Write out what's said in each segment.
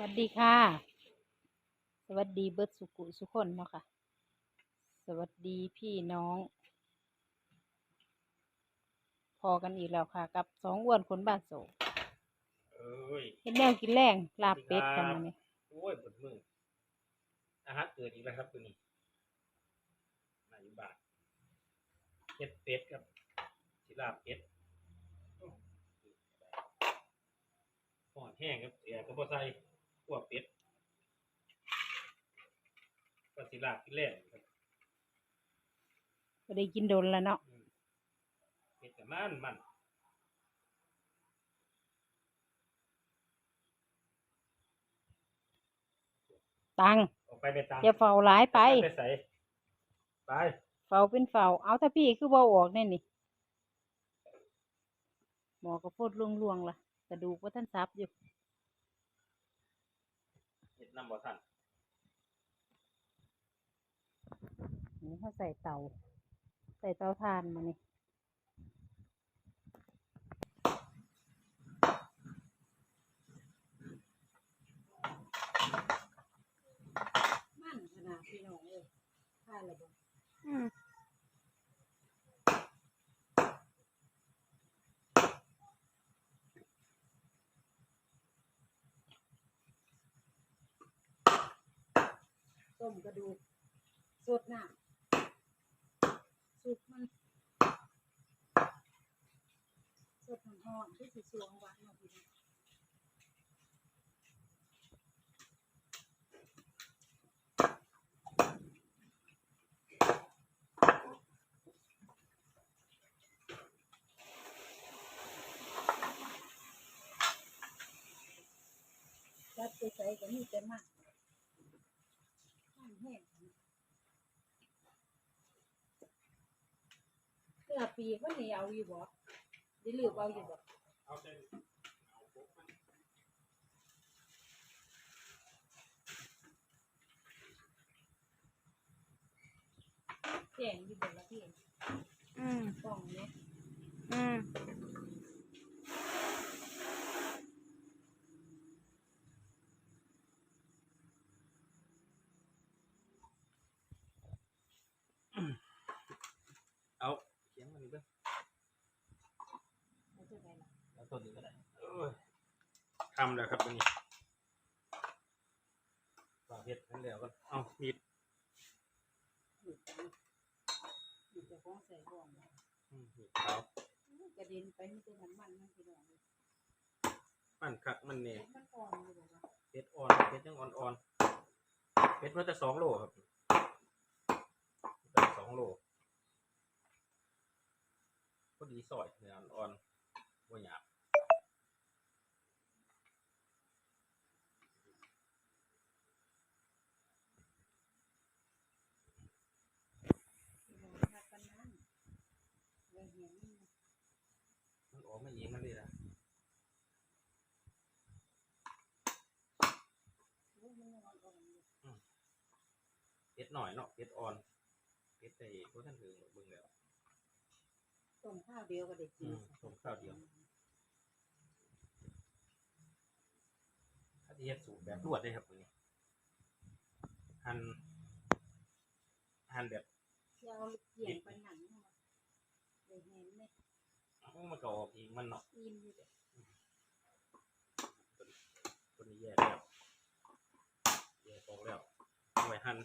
วัสดีค่ะ สวัสดีเบิร์ดสุกุสุคนเนาะค่ะ สวัสดีพี่น้อง พอกันอีกแล้วค่ะ กับสองอ้วนคนบ้านโศกเอ้ยเห็นแนวกินแรงลาบเป็ดกันมาเนี่ยโอ้ยปวดมืออาหารเกิดอีกแล้วครับตัวนี้มาอยู่บ้านเฮ็ดเป็ดครับสิลาบเป็ดโอ้หอดแห้งครับเสียก็บ่ใส่ ขั่วเป็ดก็สิลาบกินแล่ครับก็ได้กินโดนแล้วเนาะอืมเป็ดกับมันมันตังออกไปไปตามอย่าเฝ้าหลายไปไปใส่ไปเฝ้าเป็นเฝ้าเอาถ้าพี่คือบ่ออกแน่นี่หมอกระโพดล่วงๆล่ะกระดูกว่าท่านซับอยู่เฮ็ด น้ำบ่ทันนี่เขาใส่เตา ใส่เตาถ่านมานี่มันขนาดพี่น้องเลยถ่านระเบิดอืม ต้มกระดูกสดน้ำสุกมันสดหอมๆที่สิสวงหวานเนาะพี่น้องจัดไปใส่ก็มีแต่มันมันแห้ง เสื้อปีกมันนี่เอาอยู่บ่ได้ลืบเอาอยู่บ่เอาเส้นเอาพวกมันแจ้งอยู่บ่ละพี่อืมป่องเนี่ย อืม เอา เขียงมันนี่เบิ่งเอาเท่าไหร่ล่ะแล้วต้นนี้ก็ได้เอ้ยทำแล้วครับตัวนี้วางเห็ดนั่นแล้วก็เอามีดหยุดจังหยุดจะฟ้องใส่กล่องนะอืมมีดขาวกระเด็นไปมีแต่น้ำมันมันพี่น้องเลยมันคักมันเนี่ยมันอ่อนอยู่บ่วะเป็ดอ่อนเป็ดยังอ่อนๆเป็ดมันจะสองโลครับได้สองโลพ อดีซอยเนื้ออ่อนๆบ่หยาบพี่น้องทักกันนั้นเลยเห็นมันออกมาเองมันเลยนะโอ้ยมันยังอ่อนๆอยู่เป็ดหน่อยเนาะเป็ดอ่อนเป็ดไอ้พวกท่านถึงเบิ่งแล้ว ต้มข้าวเดียวก็ได้กินอืมต้มข้าวเดียวถ้าที่เฮ็ดสูตรแบบรวดได้ครับตัวนี้หั่นหั่นแบบที่เอาเกี่ยงไปหนังเนาะเลยเห็นเลยเอ้ามันก็ออกเองมันเนาะอิ่มอยู่เด้อตัวนี้แยกแล้วแยกออกแล้วเอาไว้หั่น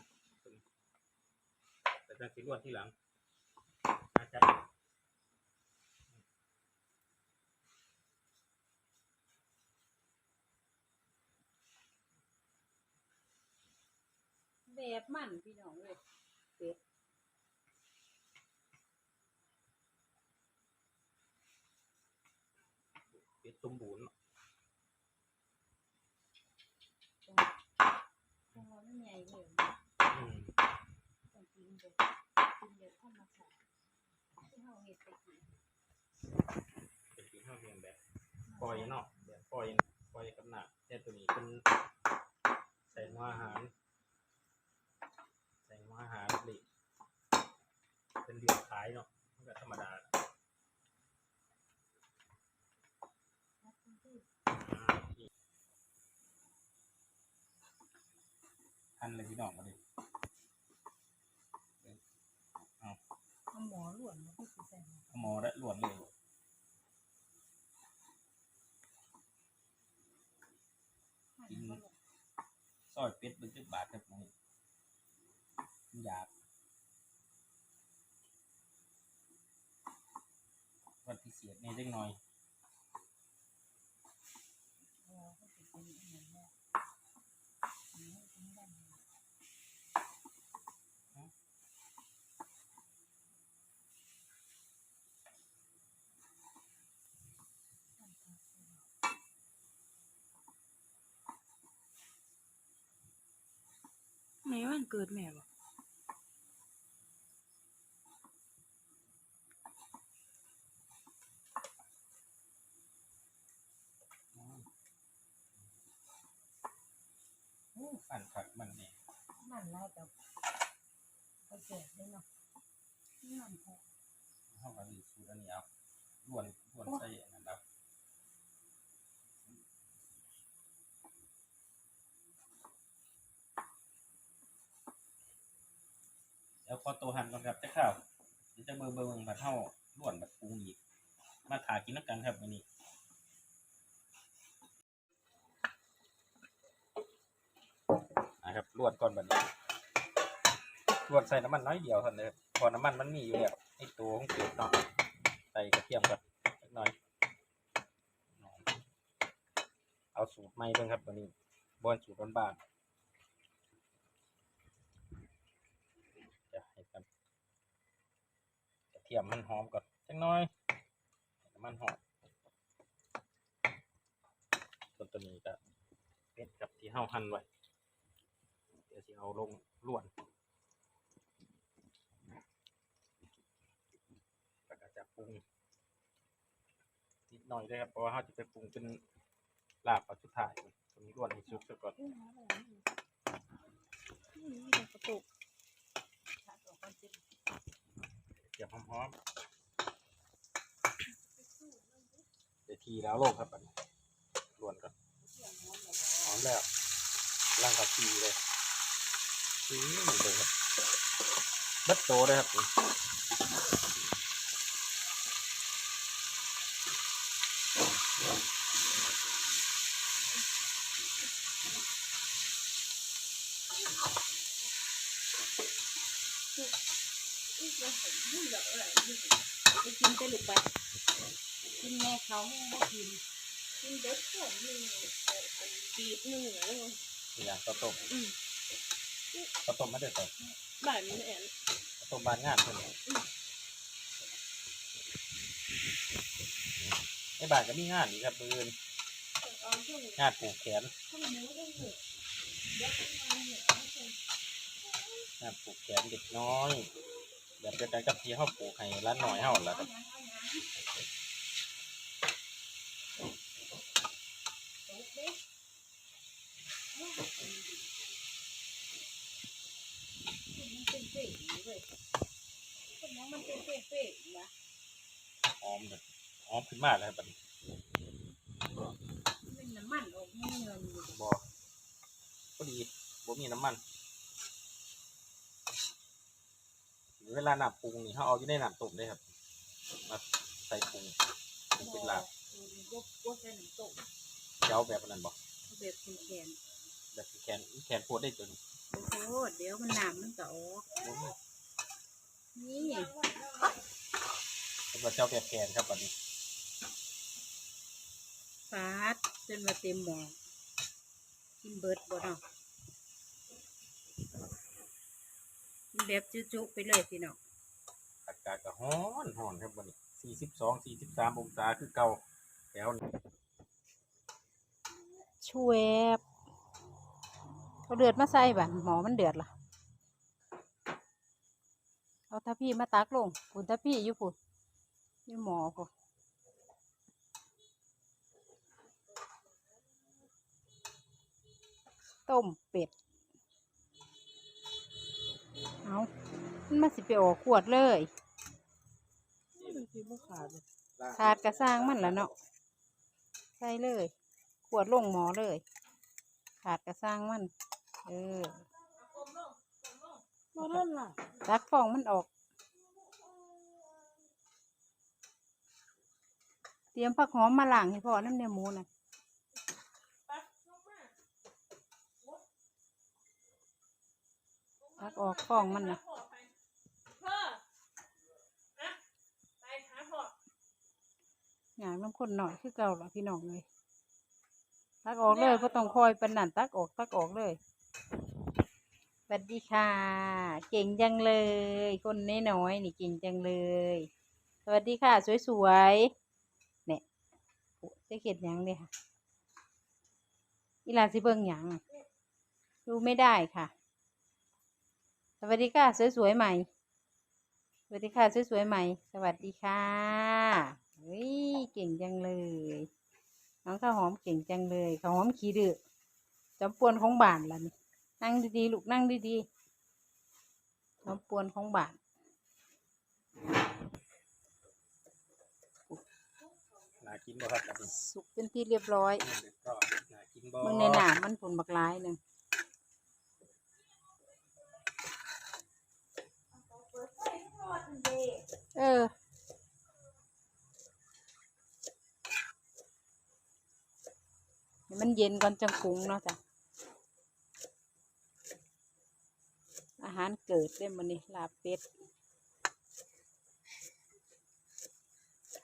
ตัวนี้แต่จะสิรวดที่หลังอาจาร บบมันพี่น้องเลยเป็ดเป็ดสมบูรณ์เนาะจังหวะมันใหญ่เลยอืมต้องกินแบบกินแบบธรรมชาติที่เฮาเฮ็ดไปกินเป็นปีห้าเรียนแบบปล่อยเนาะแบบปล่อยปล่อยกับหนักแต่ตัวนี้เป็นใส่หัวอาหาร ใส่หัวอาหารหลีเป็น เรียงขายเนาะมันก็ธรรมดานักท่องเที่ยวอ่านเลยพี่น้องมาดิเอาหมอล้วนมาที่ใส่เอาหมอและล้วนเลยกินซอยเป็ดเป็นสิบบาทครับนี่อยาก วันพิเศษนี่เล็กน้อยแม่วันเกิดแม่บอ้ ฝันผักมันนี่มันไล่กับไปเกิดได้เนาะมันแท้เข้ากับดีสูตรอันนี้เอาล้วนล้วนใส่อันนั้นเอาเดี๋ยวขอตัวหันก่อนครับจะข้าวเดี๋ยวจะเบอร์เบอร์มาเท่าล้วนแบบปรุงอีกมาถากินนักกันครับวันนี้ นะครับลวดก่อนแบบนี้ลวดใส่น้ำมันน้อยเดียวเท่านั้นเลยพอน้ำมันมันมีอยู่แล้วไอตัวของเกลือเนาะใส่กระเทียมก่อนเล็กน้อย เอาสูตรใหม่เบิ่งครับวันนี้บอนสูตรบ้านจะให้กันกระเทียมมันหอมก่อนเล็กน้อยน้ำมันหอมส่วนตัวนี้ก็เป็ดกับที่เห่าหั่นไว้ เอาลงล้วนแล้วก็จะปรุงนิดหน่อยด้วยครับเพราะว่าเราจะไปปรุงเป็นลาบเอาสุดท้ายตรงนี้ล้วนให้สุกซะก่อนกระตุกเดี๋ยวหอมๆเดี๋ยวทีแล้วโลกครับอันนี้ล้วนก่อนหอมแล้วร่างกับทีเลย อืมเลยครับเบัดโตเลยครับไปกินไปลูกไปกินแม่เขาแม่บ่กินกินเด็กสองหนึ่งอันปีบหนึ่งแล้วอย่างข้าวต้มอืม ข้าวต้มไม่ได้ใส่บ่ายมันแอนข้าวต้มบานงานเพิ่นเนี่ยไอ้บ้านก็มีงานอีกครับเพื่อนเอาช่วงงานปลูกแขนข้าวเหนียวก็เหนื่อยเดี๋ยวข้าวเหนียวไม่ใช่งานปลูกแขนเด็กน้อยแบบเดียวกันกับที่เขาปลูกให้ร้านหน่อยเฮาล่ะครับ มันเป็นเป๊ะอยู่เว้ย คนนั้นมันเป็นเป๊ะๆนะหอมเลยหอมขึ้นมากเลยครับบัดนี้มันเป็นน้ำมันออกเงินเงินอยู่บ่พอดีบ่มีน้ำมัน เวลาน้ำปรุงนี่เขาเอาอยู่ในน้ำต้มเลยครับมาใส่ปรุงเป็นลาบเออยกยกใส่น้ำตกเจ้าแบบนั้นบ่เอาแบบแขนแบบแขนแขนโพดได้ตัวนี้ๆโอ้โหเดี๋ยวมันน้ำมันก็ออก บ่มี นี่ เป็นว่าเจ้าแบบแขนครับบัดนี้ฟาดจนมาเต็มหม้อกินเบิดบ่เนาะกินแบบจุๆไปเลยพี่น้องอากาศก็ร้อนร้อนครับวันนี้สี่สิบสองสี่สิบสามองศาคือเก่าแถวนี้ช่วยเอาเดือดมาใส่บันหมอมันเดือดล่ะ เอาทัพพี่มาตักลงปุ่นทัพพี่อยู่ปุ่น อยู่หมอปุ่นต้มเป็ด เอามันมาสิไปออกขวดเลยมันคือบ่ขาดเลยขาดกระสร้างมันละเนาะใส่เลย ขวดลงหมอเลย ขาดกระสร้างมัน เออบ่นั่นล่ะตักฟองมันออก เตรียมผักหอมมาล้างให้พ่อน้ำเนื้อหมูน่ะไปลงมาตักออกฟองมันน่ะพ่อไปพ่ออะไปหาพ่ออย่างน้ำข้นหน่อยคือเก่าล่ะพี่น้องเลย ตักออกเลยเพราะต้องคอยเป็นนั่นตักออกตักออกเลยสวัสดีค่ะ เก่งจังเลย คนน้อยๆนี่เก่งจังเลย สวัสดีค่ะ สวยๆเนี่ยโอ้ จะเข็ดหยังเลยค่ะอีลาสิเบิ่งหยังดูไม่ได้ค่ะ สวัสดีค่ะ สวยๆใหม่ สวัสดีค่ะ สวยๆใหม่ สวัสดีค่ะเฮ้ยเก่งจังเลย น้องข้าวหอมเก่งจังเลยข้าวหอมขี้ดื้อจอมปวนของบานล่ะนี่นั่งดีๆลูกนั่งดีๆจอมปวนของบาน น่า กินบ่ครับแบบนี้สุกเป็นที่เรียบร้อยเด็ดก็น่ากินบ่มึงในหนามมันผลบักร้ายหนึ่งเปิดไฟทอดเด้เออให้มันเย็นก่อนจังปรุงเนาะจ้ะอาหารเกิดได้มันนี่ลาบเป็ด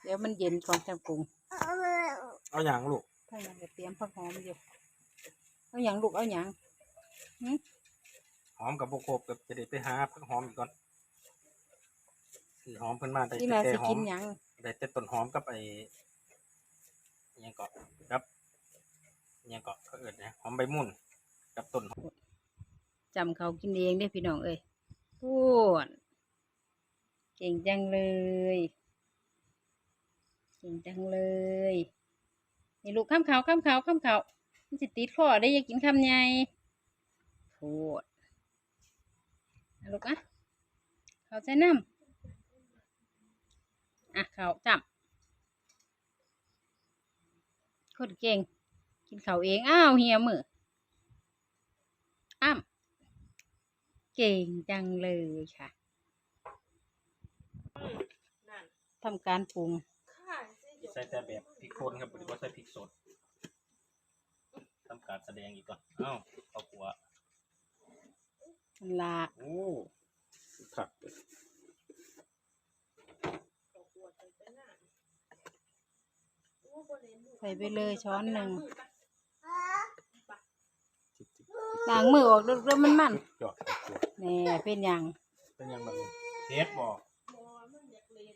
เดี๋ยวมันเย็นก่อนจังปรุง เอาอย่างลูกถ้ายังจะเตรียมผักหอมอยู่เอาอย่างลูกเอาอย่างหอมกับบุกโคบกับจะได้ไปหาผักหอมอีกก่อนคือหอมเพิ่นมาได้ที่แต่นาแต่สิหอกิมนหยังได้แต่ต้นหอมกับไอ้อิหยังเกาะกับอิหยังเกาะเขาเอิดนะหอมใบมุ่นกับต้นหอมจำเขากินเองได้อพี่น้องเอ้ยพูดเก่งจังเลยเก่งจังเลยนี่ลูกข้ามเขาข้ามเขาข้ามเขามันสิติดคอได้อย่ากินคำใหญ่พูดลูกอะเขาใช้น้ำอะเขาจับคนเก่ง กินเขาเองอ้าวเฮียมืออ้ำเก่งจังเลยค่ะทำการปรุง ใส่แต่แบบพริกป่นครับหรือว่าใส่พริกสดทำการแสดงอีกก่อนเอ้าเอาหัวมันละโอ้ขัดตกหัวใจไปหน้าโอ้บ่เล่นหนูใส่ไปเลยช้อนหนึ่งจิบจิบล้างมือออกเรื่อมันมันจอดตัวแน่เป็นหยังเป็นยังไงเทสบอกบ่มันอยากเล่น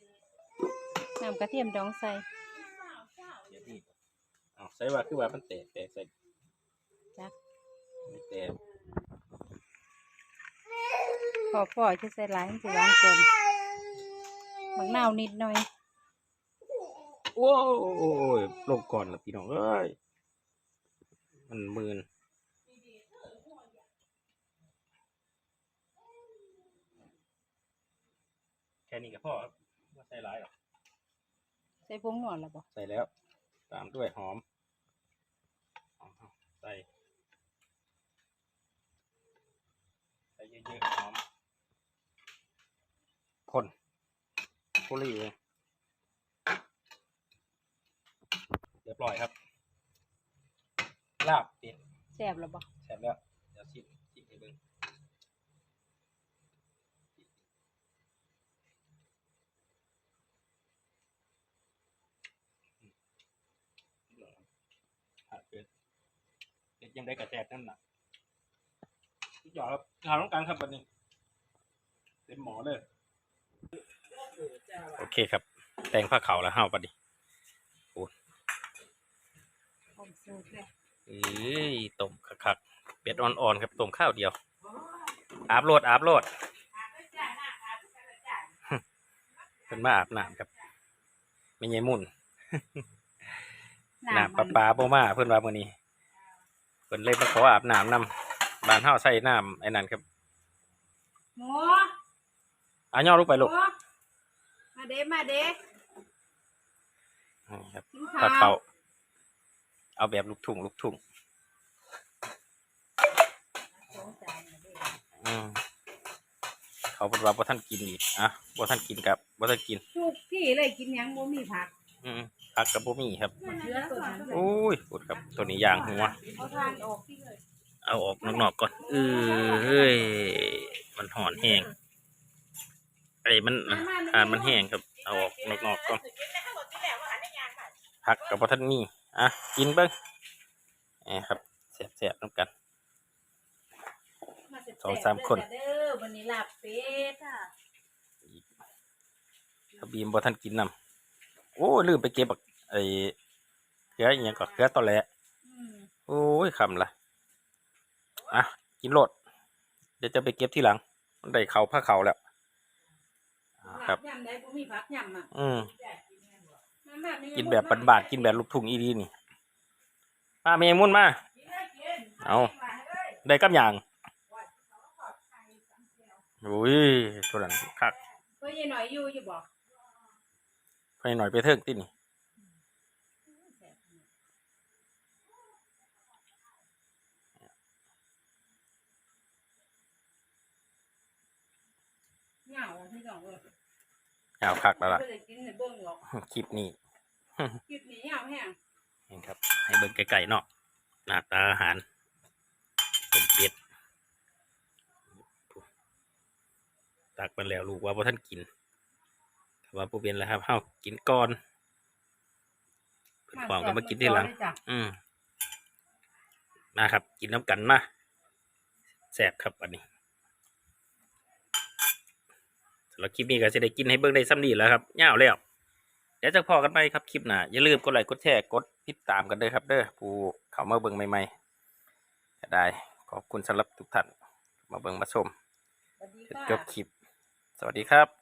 น้ำกระเทียมดองใส่ เศร้าเศร้า เดี๋ยวนี่เอา ใส่ว่าคือว่ามันแตกแตกใส่จัก ไม่แตกพอพ่อจะใส่หลายมันสิหวานเกินบักนาวนิดหน่อยโอ้โอ้ยลงก่อนละพี่น้องเอ้ยมันมืนแค่นี้ก็พอครับไม่ใส่หลายหรอก ใส่ผงหนวดแล้วบ่ ใส่แล้ว ตามด้วยหอมหอม ใส่ใส่เยอะๆหอมคนกุลีเองเรียบร้อยครับ ลาบเป็ดแซ่บแล้วบ่แซ่บแล้ว เดี๋ยวชิมชิมให้เบิ่งอะเป็ดเป็ ดยังได้กระแจกนั่นน่ะทุกอย่างครับหาต้องการครับวันนี้เต็มหมอเลย โอเคครับ แต่งผ้าขาวแล้วห้าวปะดิผมสูตรเลยเอ้ยต้มคักๆเป็ดอ่อนๆครับต้มข้าวเดียวอาบโลดอาบโลดเป็นมาอาบน้ำครับไม่ใช่มุ่นน้ำปลาปลาโบมาเพื่อนว่ามื่อนี้ เพิ่นเลยมาขออาบน้ำนำบ้านเฮาใส่น้ำไอ้นั่นครับหมูเอาย่อลูกไปลูกมาเด้มาเด้นี่ครับกินปลาข้าเขาวเอาแบบลูกทุ่งลูกทุ่งอืมเขาเป็นว่าบ่ท่านกินอีกอะบ่ท่านกินกับบ่ท่านกิน ทุกที่เลยกินหยังบ่มีผัก อืมผักกับบ่มีครับมันเชื้อตัวนั้นเลยโอ้ยปวดครับตัวนี้ย่างหัวเอาทานออกที่เลยเอาออกนอกๆก่อนเออเฮ้ยมันหอนแห้งไอ้มันอ่านมันแห้งครับ เอาออกนอกๆก่อนผักกับบ่ท่านมีอะกินเบิ่งนี่ครับแซ่บๆน้ำกันสองสามคนเด้อวันนี้ลาบเป็ดค่ะถ้าบีมบ่ท่านกินนำ โอ้ลืมไปเก็บบักไอ้เขืออีหยังก็เขือตอแหลอืมโอ้ยคำละอะกินโลดเดี๋ยวจะไปเก็บที่หลังมันได้เขาผ้าเขาแล้วอ่าครับลายำได้บ่มีผักยำอะอืมมามามีกินแบบบานๆกินแบบลูกทุ่งอีดีนี่มาเมมุ่นมาเอาได้กับอย่างโอ้ยตัวนั้นคักเฮ้ยยายหน่อยอยู่อยู่บ่ ไปหน่อยไปเทิงตินี่เหงาพี่น้องเอ้ยเอาคักแล้วล่ะบ่ได้กินให้เบิ่งหรอกคลิปนี้คลิปนี้เหงาแฮงนี่ครับ ให้เบิ่งไก่ๆเนาะหน้าตาอาหารต้มเป็ดตักไปแล้วลูกว่าพ่ท่านกินแต่ ว่าผู้เป็นแล้วครับเฮากินก่อนเพิ่นความก็มากินทีหลังจ้ะอืมนะครับ กินน้ำกันมาแซ่บครับอันนี้สำหรับคลิปนี้ก็จะได้กินให้เบิ่งได้ซ้ำดีแล้วครับย่าวแล้วเดี๋ยวจะพอกันไปครับคลิปหน้าอย่าลืมกดไลค์กดแชร์กดติดตามกันด้วยครับ เด้อผู้เข้ามาเบิ่งใหม่ๆก็ได้ขอบคุณสำหรับทุกท่านมาเบิ่งมาชมสวัสดีจนค่ะจบคลิป สวัสดีครับ